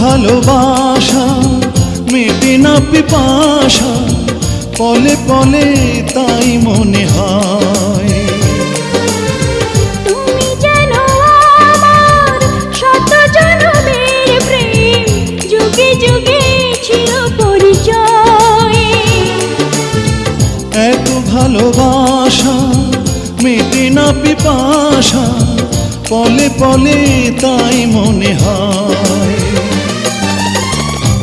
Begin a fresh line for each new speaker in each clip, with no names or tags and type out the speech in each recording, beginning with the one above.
ভালোবাসা মেটে না পিপাসা পলে পলে তাই মনে হয়। এত ভালোবাসা মেটে না পিপাসা পলে পলে তাই মনে হয়।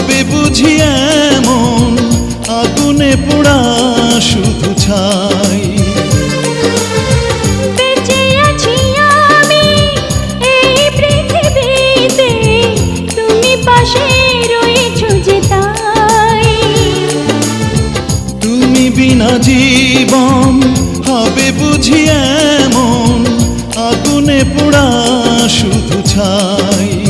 হবে বুঝি এমন আগুনে পোড়া শুধু ছাই।
তুমি
বিনা জীবন হবে বুঝি এমন আগুনে পোড়া শুধু ছাই।